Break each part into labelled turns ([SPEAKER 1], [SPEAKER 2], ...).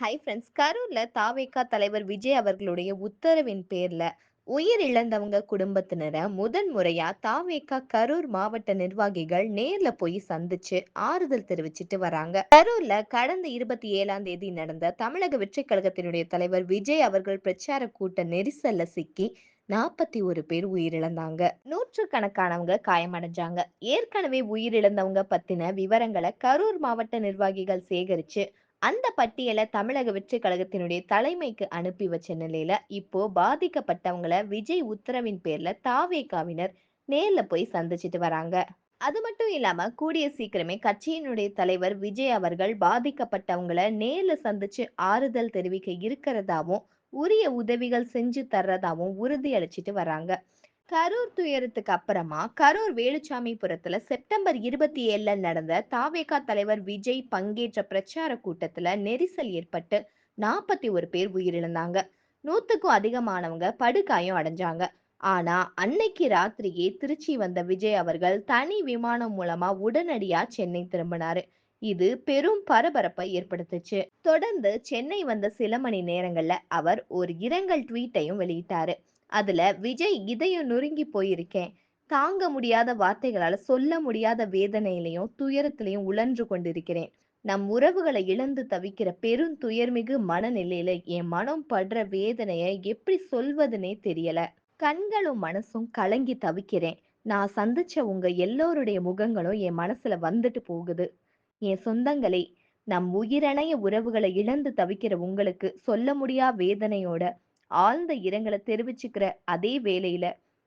[SPEAKER 1] Hi friends கரூர்ல தாவேகா தலைவர் விஜய் அவர்களுடைய உத்தரவின் பேர்ல உயிர் இழந்தவங்க குடும்பத்தினரை முதன் முறையா தாவேகா கரூர் மாவட்ட நிர்வாகிகள் நேர்ல போய் சந்திச்சு ஆறுதல் தெரிவிச்சிட்டு வராங்க. கரூர்ல கடந்த இருபத்தி ஏழாம் தேதி நடந்த தமிழக வெற்றி கழகத்தினுடைய தலைவர் விஜய் அவர்கள் பிரச்சார கூட்ட நெரிசல்ல சிக்கி நாற்பத்தி ஒரு பேர் உயிரிழந்தாங்க. நூற்றுக்கணக்கானவங்க காயமடைஞ்சாங்க. ஏற்கனவே உயிரிழந்தவங்க பத்தின விவரங்களை கரூர் மாவட்ட நிர்வாகிகள் சேகரிச்சு அந்த பட்டியலை தமிழக வெற்றி கழகத்தினுடைய தலைமைக்கு அனுப்பி வச்ச நிலையில இப்போ பாதிக்கப்பட்டவங்கள விஜய் உத்தரவின் பேர்ல தாவேகாவினர் நேர்ல போய் சந்திச்சிட்டு வராங்க. அது மட்டும் இல்லாம கூடிய சீக்கிரமே கட்சியினுடைய தலைவர் விஜய் அவர்கள் பாதிக்கப்பட்டவங்கள நேர்ல சந்திச்சு ஆறுதல் தெரிவிக்க இருக்கிறதாவும் உரிய உதவிகள் செஞ்சு தர்றதாவும் உறுதி அளிச்சிட்டு வராங்க. கரூர் துயரத்துக்கு அப்புறமா கரூர் வேலுச்சாமிபுரத்துல செப்டம்பர் இருபத்தி ஏழுல நடந்த தாவேகா தலைவர் விஜய் பங்கேற்ற பிரச்சார கூட்டத்துல நெரிசல் ஏற்பட்டு நாற்பத்தி ஒரு பேர் உயிரிழந்தாங்க. நூத்துக்கும் அதிகமானவங்க படுகாயம் அடைஞ்சாங்க. ஆனா அன்னைக்கு ராத்திரியே திருச்சி வந்த விஜய் அவர்கள் தனி விமானம் மூலமா உடனடியா சென்னை திரும்பினாரு. இது பெரும் பரபரப்பை ஏற்படுத்துச்சு. தொடர்ந்து சென்னை வந்த சில மணி நேரங்கள்ல அவர் ஒரு இரங்கல் ட்வீட்டையும் வெளியிட்டாரு. அதுல விஜய் இதயம் நொறுங்கி போயிருக்கேன். தாங்க முடியாத வார்த்தைகளால சொல்ல முடியாத வேதனையிலையும் துயரத்திலையும் உழன்று கொண்டிருக்கிறேன். நம் உறவுகளை இழந்து தவிக்கிற பெரும் துயர்மிகு மனநிலையில என் மனம் படுற வேதனைய எப்படி சொல்வதுனே தெரியல. கண்களும் மனசும் கலங்கி தவிக்கிறேன். நான் சந்திச்ச உங்க எல்லோருடைய முகங்களும் என் மனசுல வந்துட்டு போகுது. என் சொந்தங்களே நம் உயிரணைய உறவுகளை இழந்து தவிக்கிற உங்களுக்கு சொல்ல முடியா வேதனையோட ஆழ்ந்த இரங்கலை தெரிவிச்சுக்கிற அதே வேளையில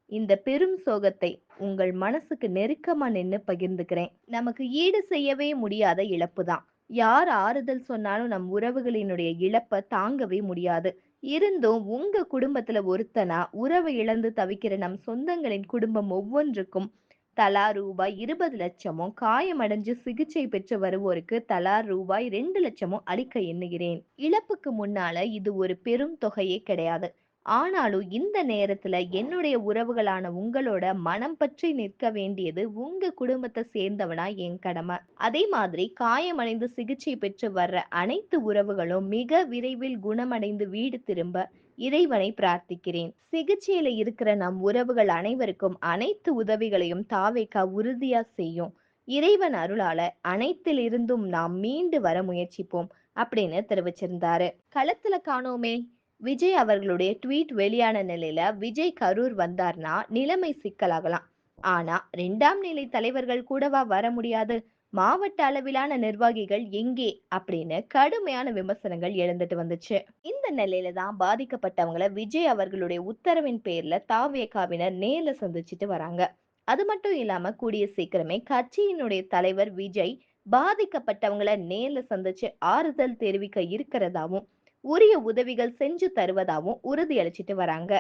[SPEAKER 1] இந்த பெரும் சோகத்தை உங்கள் மனசுக்கு நெருக்கமா நின்னு பகிர்ந்துக்கிறேன். நமக்கு ஈடு செய்யவே முடியாத இழப்பு தான் யார் ஆறுதல் சொன்னாலும் நம் உறவுகளினுடைய இழப்பை தாங்கவே முடியாது. இருந்தும் உங்க குடும்பத்துல ஒருத்தனா உறவை இழந்து தவிக்கிற நம் சொந்தங்களின் குடும்பம் ஒவ்வொன்றுக்கும் தலா ரூபாய் இருபது லட்சமும் காயமடைஞ்சு சிகிச்சை பெற்று வருவோருக்கு தலா ரூபாய் ரெண்டு லட்சமும் அளிக்க எண்ணுகிறேன். இழப்புக்கு முன்னால இது ஒரு பெரும் தொகையே கிடையாது. ஆனாலும் இந்த நேரத்துல என்னுடைய உறவுகளான உங்களோட மனம் பற்றி நிற்க வேண்டியது உங்க குடும்பத்தை சேர்ந்தவனா என் கடமை. அதே மாதிரி காயமடைந்து சிகிச்சை பெற்று வர்ற அனைத்து உறவுகளும் மிக விரைவில் குணமடைந்து வீடு திரும்ப இறைவனை பிரார்த்திக்கிறேன். சிகிச்சையில இருக்கிற நம் உறவுகள் அனைவருக்கும் அனைத்து உதவிகளையும் தாவேக்கா உறுதியா செய்யும். இறைவன் அருளால அனைத்திலிருந்தும் நாம் மீண்டு வர முயற்சிப்போம் அப்படின்னு தெரிவிச்சிருந்தாரு. களத்துல காணோமே. விஜய் அவர்களுடைய ட்வீட் வெளியான நிலையில விஜய் கரூர் வந்தார்னா நிலைமை சிக்கலாகலாம். ஆனா ரெண்டாம் நிலை தலைவர்கள் கூடவா வர முடியாது? மாவட்ட அளவிலான நிர்வாகிகள் எங்கே? அப்படின்னு கடுமையான விமர்சனங்கள் எழுந்துட்டு வந்துச்சு. இந்த நிலையில தான் பாதிக்கப்பட்டவங்களை விஜய் அவர்களுடைய உத்தரவின் பேர்ல தாவேகாவினர் நேர்ல சந்திச்சுட்டு வராங்க. அது மட்டும் இல்லாம கூடிய சீக்கிரமே கட்சியினுடைய தலைவர் விஜய் பாதிக்கப்பட்டவங்களை நேர்ல சந்திச்சு ஆறுதல் தெரிவிக்க இருக்கிறதாவும் உரிய உதவிகள் செஞ்சு தருவதாகவும் உறுதியளிச்சிட்டு வராங்க.